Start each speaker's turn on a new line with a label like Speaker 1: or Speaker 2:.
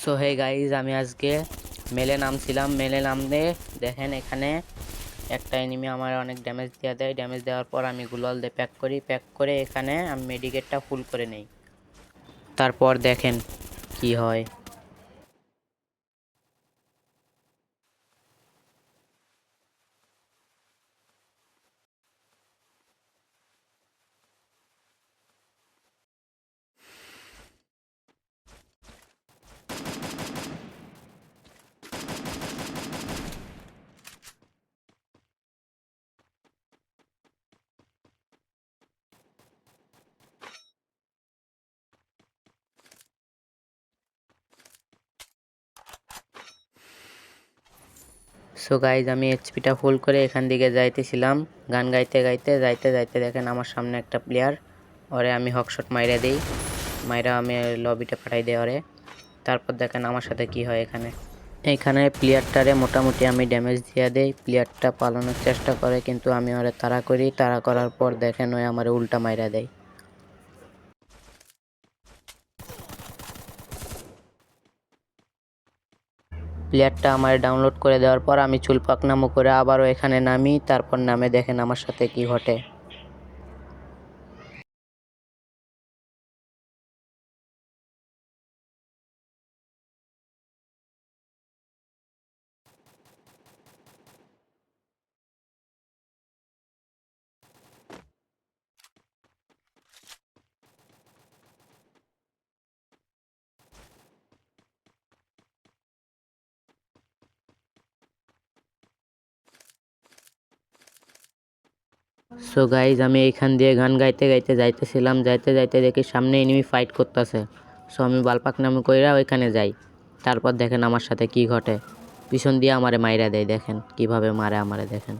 Speaker 1: So hey guys আমি আজকে মেলে নামছিলাম। মেলে নামতে দেখেন এখানে একটা এনিমি আমার অনেক ড্যামেজ দেওয়া দেয়। ড্যামেজ দেওয়ার পর আমি গুলাল দিয়ে প্যাক করি। প্যাক করে এখানে আমি মেডিকেটটা ফুল করে নেই। তারপর দেখেন কি হয়। সো গাইজ আমি এইচপিটা ফুল করে এখান দিকে যাইতেছিলাম। গান গাইতে গাইতে, যাইতে যাইতে দেখেন আমার সামনে একটা প্লেয়ার ওরে আমি হকশট মাইরা দিই। মাইরা আমি লবিটা পাঠাই দিই ওরে। তারপর দেখেন আমার সাথে কি হয় এখানে। এখানে প্লেয়ারটারে মোটামুটি আমি ড্যামেজ দিয়ে দেই। প্লেয়ারটা পালানোর চেষ্টা করে, কিন্তু আমি ওরে তাড়া করি। তাড়া করার পর দেখেন ওই আমার উল্টা মাইরা দেয়। প্লেয়ারটা আমার ডাউনলোড করে দেওয়ার পর আমি চুলপাক নামো করে আবারও এখানে নামি, তারপর নামে দেখেন আমার সাথে কি ঘটে। সো গাইজ আমি এইখান দিয়ে গান গাইতে গাইতে যাইতেছিলাম, যাইতে যাইতে দেখি সামনে এনিমি ফাইট করতেছে। সো আমি বালপাক নামে কইরা ওইখানে যাই। তারপর দেখেন আমার সাথে কি ঘটে। পিছন দিয়ে আমারে মাইরা দেয়, দেখেন কীভাবে মারে আমারে, দেখেন।